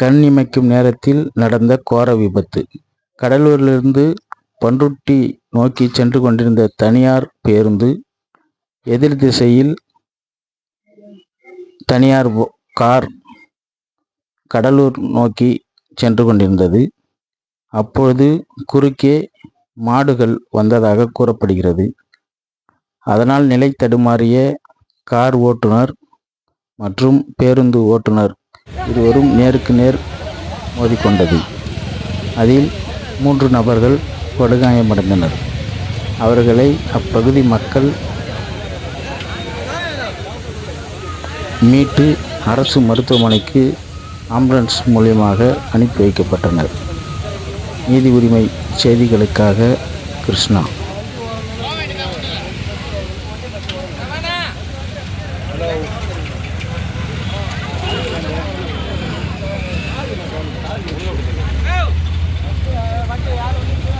கண் இமைக்கும் நேரத்தில் நடந்த கோர விபத்து. கடலூரிலிருந்து பண்ருட்டி நோக்கி சென்று கொண்டிருந்த தனியார் பேருந்து எதிர் திசையில் தனியார் கார் கடலூர் நோக்கி சென்று கொண்டிருந்தது. அப்பொழுது குறுக்கே மாடுகள் வந்ததாக கூறப்படுகிறது. அதனால் நிலை தடுமாறிய கார் ஓட்டுநர் மற்றும் பேருந்து ஓட்டுநர் இருவரும் நேருக்கு நேர் மோதிக்கொண்டது. அதில் மூன்று நபர்கள் படுகாயமடைந்தனர். அவர்களை அப்பகுதி மக்கள் மீட்டு அரசு மருத்துவமனைக்கு ஆம்புலன்ஸ் மூலியமாக அனுப்பி வைக்கப்பட்டனர். நீதி உரிமை செய்திகளுக்காக Krishna. vai ter água né?